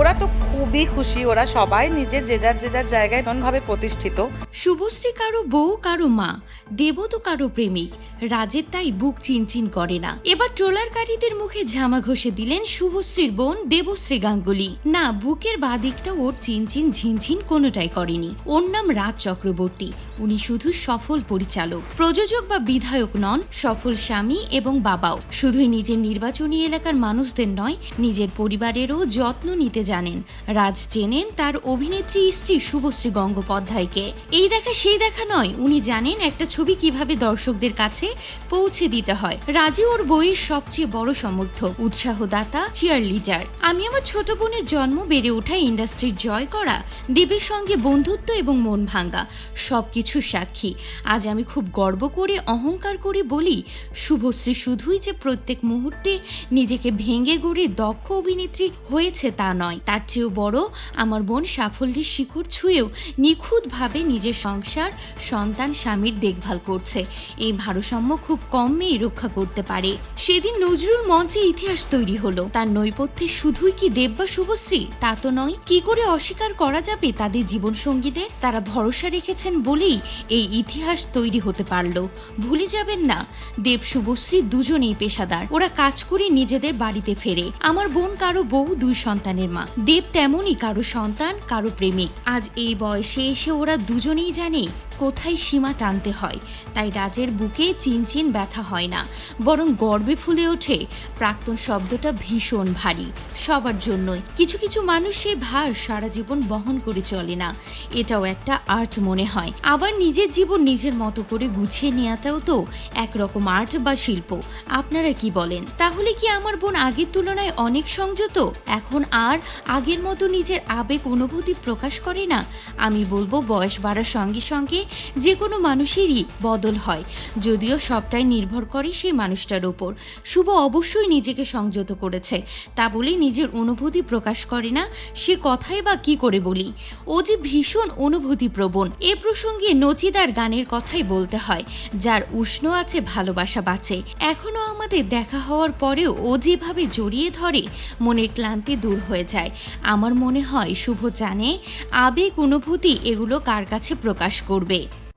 ওরা তো খুবই খুশি, ওরা সবাই নিজের যে যার যে যার জায়গায় ভাবে প্রতিষ্ঠিত। শুভশ্রী কারও বউ, কারও মা দেব তো কারও প্রেমিক, রাজের তাই বুক চিনচিন করে না। এবার ট্রোলারকারীদের মুখে ঝামা ঘষে দিলেন শুভশ্রীর বোন দেবশ্রী গাঙ্গুলি। না, বুকের বাদিকটা ওর চিনচিন ঝিনঝিন কোনোটাই করেনি। ওর নাম রাজ চক্রবর্তী। উনি শুধু সফল পরিচালক। প্রযোজক বা বিধায়ক নন, সফল স্বামী এবং বাবাও। শুধুই নিজের নির্বাচনী এলাকার মানুষদের নয়, নিজের পরিবারেরও যত্ন নিতে জানেন। রাজ চেনেন তার অভিনেত্রী স্ত্রী শুভশ্রী গঙ্গোপাধ্যায়কে। এই দেখা সেই দেখা নয়, উনি জানেন একটা ছবি কীভাবে দর্শকদের কাছে পৌঁছে দিতে হয়। রাজি ওর বইয়ের সবচেয়ে বড় সমর্থক, উৎসাহদাতা চিয়ার লিডার আমি আমার ছোট বোনের জন্ম বেড়ে ওঠা ইন্ডাস্ট্রির জয় করা, দেবীর সঙ্গে বন্ধুত্ব এবং মন ভাঙ্গা। সবকিছু সাক্ষী। আজ আমি খুব গর্ব করে, অহংকার করে বলি, শুভশ্রী শুধুই যে প্রত্যেক মুহূর্তে নিজেকে ভেঙে গড়ে দক্ষ অভিনেত্রী হয়েছে তা নয়। তার চেয়েও বড় আমার বোন সাফল্যের শিখর ছুঁয়েও নিখুঁতভাবে নিজের সংসার, সন্তান, স্বামীর দেখভাল করছে। এই ভারসাম্য খুব কম মেয়ে রক্ষা করতে পারে। সেদিন নজরুল মঞ্চে ইতিহাস তৈরি হলো। তার নৈপথ্যে শুধুই কি দেব বা শুভশ্রী? তা তো নয়। কি করে অস্বীকার করা যাবে তাদের জীবন সঙ্গীদের তারা ভরসা রেখেছেন বলেই এই ইতিহাস তৈরি হতে পারল। ভুলে যাবেন না, দেব শুভশ্রী দুজনেই পেশাদার। ওরা কাজ করে নিজেদের বাড়িতে ফেরে। আমার বোন কারও বউ, দুই সন্তানের মা। দেব তেমনই কারও সন্তান, কারও প্রেমিক। আজ এই বয়সে এসে ওরা দুজনেই জানে কোথায় সীমা টানতে হয়? তাই রাজের বুকে চিনচিন ব্যথা হয় না। বরং গর্বে ফুলে ওঠে। প্রাক্তন শব্দটা ভীষণ ভারী। সবার জন্যই। কিছু কিছু মানুষ সে ভার সারা জীবন বহন করে চলে না। এটাও একটা আর্ট মনে হয়। আবার নিজের জীবন নিজের মতো করে গুছিয়ে নেওয়াটাও তো একরকম আর্ট বা শিল্প। আপনারা কি বলেন? তাহলে কি আমার বোন আগের তুলনায় অনেক সংযত? এখন আর আগের মতো নিজের আবেগ অনুভূতি প্রকাশ করে না? আমি বলব বয়স বাড়ার সঙ্গে সঙ্গে যে কোনো মানুষেরই বদল হয়। যদিও সবটাই নির্ভর করে সেই মানুষটার ওপর। শুভ অবশ্যই নিজেকে সংযত করেছে। তা বলে নিজের অনুভূতি প্রকাশ করে না, সে কথাই বা কি করে বলি? ও যে ভীষণ অনুভূতি প্রবণ এ প্রসঙ্গে নচিদার গানের কথাই বলতে হয়, যার উষ্ণ আছে ভালোবাসা বাঁচে। এখনও আমাদের দেখা হওয়ার পরেও ও যেভাবে জড়িয়ে ধরে, মনের ক্লান্তি দূর হয়ে যায়। আমার মনে হয় শুভ জানে আবেগ, অনুভূতি এগুলো কার কাছে প্রকাশ করবে। City.